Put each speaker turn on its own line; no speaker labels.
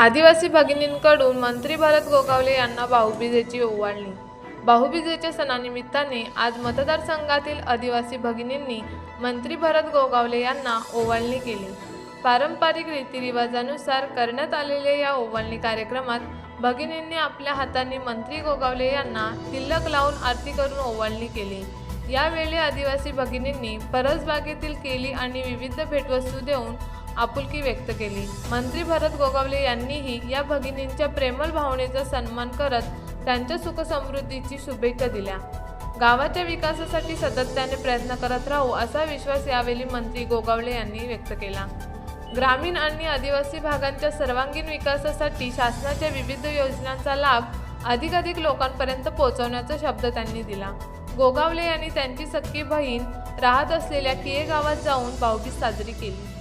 आदिवासी भगिनींकडून मंत्री भरत गोगावले यांना भाऊबीजेची ओवाळणी. भाऊबीजेच्या सणानिमित्ताने आज मतदारसंघातील आदिवासी भगिनींनी मंत्री भरत गोगावले यांना ओवाळणी केली. पारंपरिक रीतिरिवाजानुसार करण्यात आलेल्या या ओवाळणी कार्यक्रमात भगिनींनी आपल्या हाताने मंत्री गोगावले यांना तिलक लावून आरती करून ओवाळणी केली. यावेळी आदिवासी भगिनींनी परसबागेतील केली आणि विविध भेटवस्तू देऊन आपुलकी व्यक्त केली. मंत्री भरत गोगावले यांनीही या भगिनींच्या प्रेमळ भावनेचा सन्मान करत त्यांच्या सुखसमृद्धीची शुभेच्छा दिल्या. गावाच्या विकासासाठी सातत्याने प्रयत्न करत राहू असा विश्वास यावेळी मंत्री गोगावले यांनी व्यक्त केला. ग्रामीण आणि आदिवासी भागांच्या सर्वांगीण विकासासाठी शासनाच्या विविध योजनांचा लाभ अधिकाधिक लोकांपर्यंत पोहोचवण्याचा शब्द त्यांनी दिला. गोगावले यांनी त्यांची सख्खी बहीण राहत असलेल्या किये गावात जाऊन भाऊबीज साजरी केली.